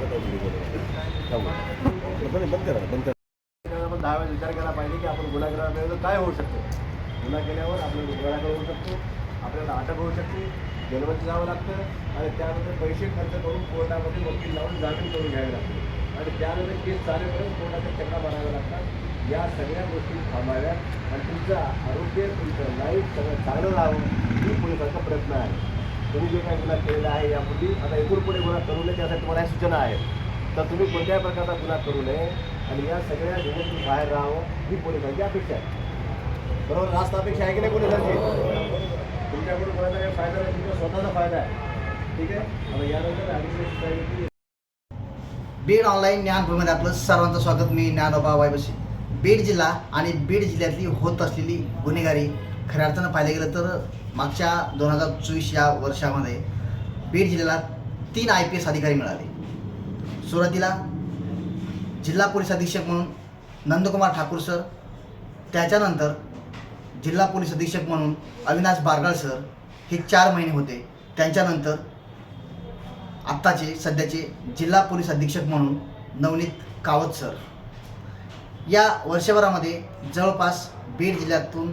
बंद करा. बंद करा. आपण दहा वेळेस विचार केला पाहिजे की आपण गुन्हा केल्यानंतर काय होऊ शकतो गुन्हा केल्यावर आपल्याला गुन्हा होऊ शकतो आपल्याला अटक होऊ शकते जेलमध्ये जावं लागतं आणि त्यानंतर पैसे खर्च करून कोर्टामध्ये वकील लावून जामीन करून घ्यावे लागते आणि त्यानंतर केस चालेपर्यंत कोर्टाच्या चक्रा माराव्या लागतात या सगळ्या गोष्टी थांबाव्यात आणि तुमचं आरोग्य तुमचं लाईफ सगळं चांगलं राहावं ही पोलिसांचा प्रयत्न आहे तुम्ही जे काही गुन्हा केलेला आहे यापूर्वी आता एकूण पुढे गुन्हा करू नये त्यासाठी तुम्हाला या सूचना आहेत तर तुम्ही कोणत्याही प्रकारचा गुन्हा करू नये आणि या सगळ्या गुन्ह्यातून बाहेर राहावं ही पोलिसांची अपेक्षा आहे. बरोबर? रास्त अपेक्षा आहे की नाही पोलिसांची? तुमच्याकडून कोणाचा काही फायदा नाही तुमचा स्वतःचा फायदा आहे. ठीक आहे? आता यानंतर बीड ऑनलाईन ज्ञानभूमीमध्ये आपलं सर्वांचं स्वागत. मी ज्ञानोबा वायबशी. बीड जिल्हा आणि बीड जिल्ह्यातली होत असलेली गुन्हेगारी खऱ्या अर्थानं पाहिलं गेलं तर मागच्या दोन हजार चोवीस या वर्षामध्ये बीड जिल्ह्याला तीन आय पी एस अधिकारी मिळाले. सुरुवातीला जिल्हा पोलीस अधीक्षक म्हणून नंदकुमार ठाकूर सर त्याच्यानंतर जिल्हा पोलीस अधीक्षक म्हणून अविनाश बारगाळ सर हे चार महिने होते. त्यांच्यानंतर आत्ताचे सध्याचे जिल्हा पोलीस अधीक्षक म्हणून नवनीत कावत सर या वर्षभरामध्ये जवळपास बीड जिल्ह्यातून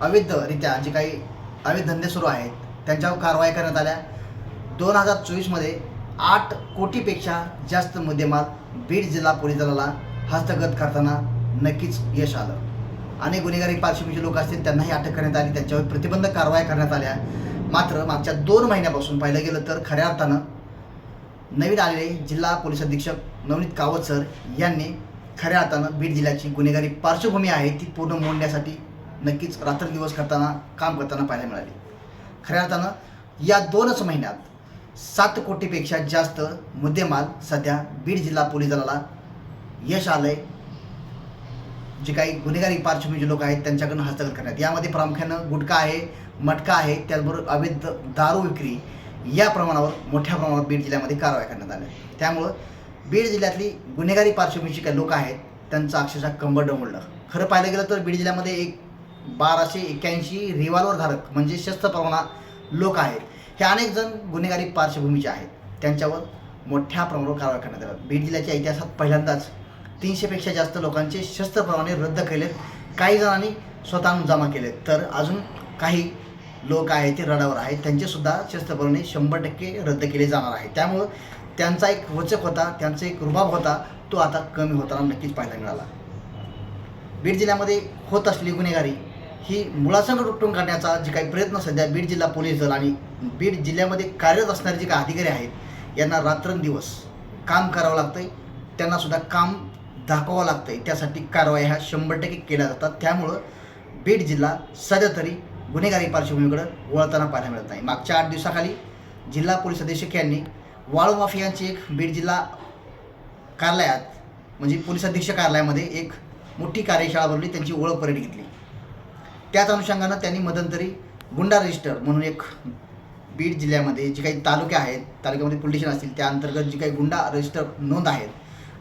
अवैधरित्या जे काही अवैध धंदे सुरू आहेत. त्यांच्यावर कारवाई करण्यात आल्या. दोन हजार चोवीसमध्ये आठ कोटीपेक्षा जास्त मुद्देमाल बीड जिल्हा पोलीस दलाला हस्तगत करताना नक्कीच यश आलं. अनेक गुन्हेगारी पार्श्वभूमीचे लोक असतील त्यांनाही अटक करण्यात आली. त्यांच्यावर प्रतिबंधक कारवाई करण्यात आल्या. मात्र मागच्या दोन महिन्यापासून पाहिलं गेलं तर खऱ्या अर्थानं नवीन आलेले जिल्हा पोलीस अधीक्षक नवनीत कावत सर यांनी खऱ्या अर्थानं बीड जिल्ह्याची गुन्हेगारी पार्श्वभूमी आहे ती पूर्ण मोडण्यासाठी नक्कीच रात्रदिवस करताना काम करताना पाहायला मिळाली. खऱ्या अर्थानं या दोनच महिन्यात सात कोटीपेक्षा जास्त मुद्देमाल सध्या बीड जिल्हा पोलीस दलाला यश आलंय. जे काही गुन्हेगारी पार्श्वभूमीचे लोक आहेत त्यांच्याकडून हस्तगत करण्यात. यामध्ये प्रामुख्यानं गुटखा आहे मटका आहे त्याचबरोबर अवैध दारू विक्री या प्रमाणावर मोठ्या प्रमाणावर बीड जिल्ह्यामध्ये कारवाई करण्यात आल्या त्यामुळं बीड जिल्ह्यातली गुन्हेगारी पार्श्वभूमीची काही लोक आहेत त्यांचं अक्षरशः कंबर डोंबडलं खरं पाहायला गेलं तर बीड जिल्ह्यामध्ये एक बाराशे एक्क्याऐंशी रिव्हॉल्वर म्हणजे शस्त्र परवाना लोक आहेत. हे अनेक जण गुन्हेगारी पार्श्वभूमीचे आहेत. त्यांच्यावर मोठ्या प्रमाणावर कारवाई करण्यात आली. बीड जिल्ह्याच्या इतिहासात पहिल्यांदाच तीनशेपेक्षा जास्त लोकांचे शस्त्र परवाने रद्द केलेत. काही जणांनी स्वतःहून जमा केलेत. तर अजून काही लोक आहेत ते रडावर आहेत. त्यांचेसुद्धा शस्त्र परवाने शंभर टक्के रद्द केले जाणार आहेत. त्यामुळं त्यांचा एक वचक होता त्यांचा एक रुबाब होता तो आता कमी होताना नक्कीच पाहायला मिळाला. बीड जिल्ह्यामध्ये होत असलेली गुन्हेगारी ही मुळासंग रुटून काढण्याचा जे काही प्रयत्न सध्या बीड जिल्हा पोलीस दल आणि बीड जिल्ह्यामध्ये कार्यरत असणारे जे काही अधिकारी आहेत यांना रात्रंदिवस काम करावं लागतंय. त्यांना सुद्धा काम दाखवावं लागतंय. त्यासाठी कारवाई ह्या शंभर टक्के केल्या जातात. त्यामुळं बीड जिल्हा सध्या तरी गुन्हेगारी पार्श्वभूमीकडे वळताना पाहायला मिळत नाही. मागच्या आठ दिवसाखाली जिल्हा पोलीस अधीक्षक यांनी वाळू माफियांची एक बीड जिल्हा कार्यालयात म्हणजे पोलीस अधीक्षक कार्यालयामध्ये एक मोठी कार्यशाळा भरली त्यांची ओळख परेड घेतली. त्याच अनुषंगानं त्यांनी मध्यंतरी गुंडा रजिस्टर म्हणून एक बीड जिल्ह्यामध्ये जे काही तालुके आहेत तालुक्यामध्ये पोलीस स्टेशन असतील त्या अंतर्गत जी काही गुंडा रजिस्टर नोंद आहेत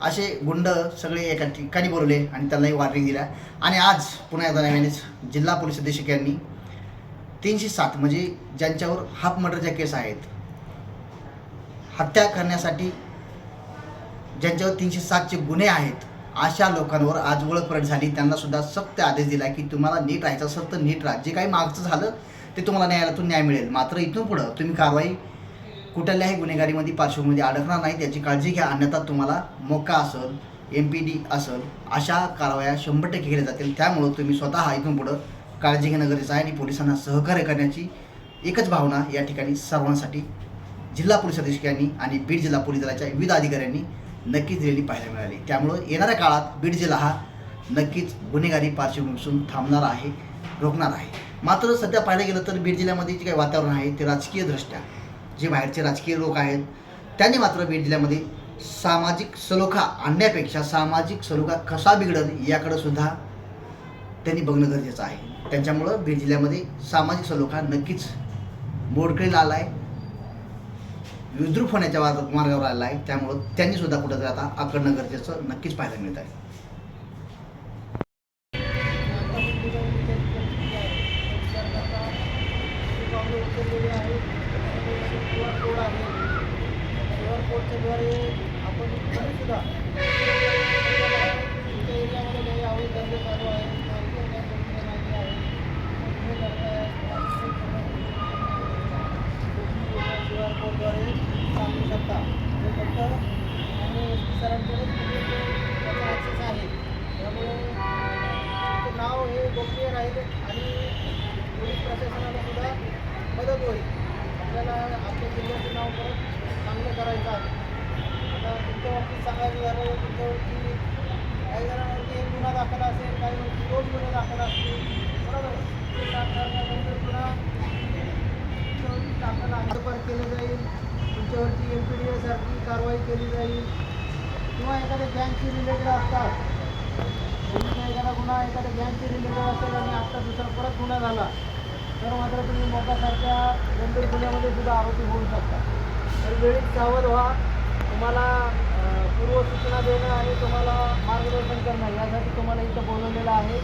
असे गुंड सगळे एका ठिकाणी बोलवले आणि त्यांनाही वॉर्निंग दिल्या. आणि आज पुन्हा एकदा नव्यानेच जिल्हा पोलीस अधीक्षक यांनी तीनशे सात म्हणजे ज्यांच्यावर हाफ मर्डरच्या केस आहेत हत्या करण्यासाठी ज्यांच्यावर तीनशे सातचे गुन्हे आहेत अशा लोकांवर आज ओळख परेड झाली. त्यांना सुद्धा सक्त आदेश दिला की तुम्हाला नीट राहायचं असेल तर नीट राहा. जे काही मागचं झालं ते तुम्हाला न्यायालयातून न्याय मिळेल. मात्र इथून पुढं तुम्ही कारवाई कुठल्याही गुन्हेगारीमध्ये पार्श्वभूमीमध्ये अडकणार नाही. त्याची काळजी घ्या. अन्यथा तुम्हाला मोका असेल एम पी डी असेल अशा कारवाया शंभर टक्के केल्या जातील. त्यामुळं तुम्ही स्वतः इथून पुढं काळजी घेणं गरजेचं आहे आणि पोलिसांना सहकार्य करण्याची एकच भावना या ठिकाणी सर्वांसाठी जिल्हा पोलीस अधीक्षकांनी आणि बीड जिल्हा पोलीस दलाच्या विविध अधिकाऱ्यांनी नक्कीच दिलेली पाहायला मिळाली. त्यामुळं येणाऱ्या काळात बीड जिल्हा हा नक्कीच गुन्हेगारी पार्श्वभूमीपासून थांबणार आहे रोखणार आहे. मात्र सध्या पाहायला गेलं तर बीड जिल्ह्यामध्ये जे काही वातावरण आहे ते राजकीयदृष्ट्या जे बाहेरचे राजकीय लोक आहेत त्यांनी मात्र बीड जिल्ह्यामध्ये सामाजिक सलोखा आणण्यापेक्षा सामाजिक सलोखा कसा बिघडल याकडं सुद्धा त्यांनी बघणं गरजेचं आहे. त्यांच्यामुळं बीड जिल्ह्यामध्ये सामाजिक सलोखा नक्कीच मोडकळीला आला आहे विद्रूप होण्याच्या वाद- मार्गावर आलेला आहे. त्यामुळं त्यांनी सुद्धा कुठंतरी आता आकडणं गरजेचं नक्कीच पाहायला मिळत आहे. आपण सुद्धा तुमच्या एरियामध्ये काही अवैध धंदे चालू आहेत किंवा इतर काही गोष्टी माहिती आहे तुम्ही करताय क्यू आर कोडद्वारे सांगू शकता हे फक्त आणि एस पी सरांकडेच त्याचा ॲक्सेस आहे त्यामुळे तुमचं नाव हे गोपनीय राहील आणि पोलीस प्रशासनाला सुद्धा मदत होईल आपल्याला आपल्या जिल्ह्याचं नाव परत चांगलं करायचं आहे. आता तुमच्या बाबतीत सांगायचं झालं तर तुमच्यावरती काही जणांवरती एक गुन्हा दाखल असेल काहीवरती दोन गुन्हे दाखल असतील. बरोबर. ते पुन्हा तुमच्यावरती दाखल हद्दपार केलं जाईल. तुमच्यावरती एम पी डी एसारखी कारवाई केली जाईल. किंवा एखाद्या गँगशी रिलेटेड असतात. एखादा गुन्हा एखाद्या गँगशी रिलेटेड असेल आणि आता दुसरा परत गुन्हा झाला. तर मात्र तुम्ही मोकासारख्या गंभीर गुन्ह्यामध्ये सुद्धा आरोपी होऊ शकता. तर वेळीच सावध व्हा तुम्हाला पूर्वसूचना देणं आणि तुम्हाला मार्गदर्शन करणं यासाठी तुम्हाला इथं बोलवलेलं आहे.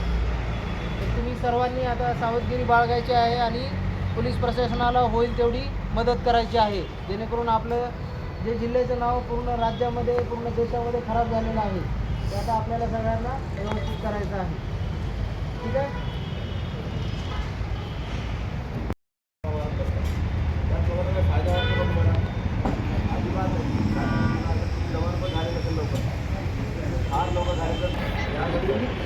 तर तुम्ही सर्वांनी आता सावधगिरी बाळगायची आहे आणि पोलीस प्रशासनाला होईल तेवढी मदत करायची आहे. जेणेकरून आपलं जे जिल्ह्याचं नाव पूर्ण राज्यामध्ये पूर्ण देशामध्ये खराब झालेलं आहे ते आता आपल्याला सगळ्यांना व्यवस्थित करायचं आहे. ठीक आहे त्यात तुम्हाला काही फायदा होतो बघ मला अजिबात नाही. आता तुम्ही जवळ पण झाले नसेल लवकर फार लवकर झाले तर यामध्ये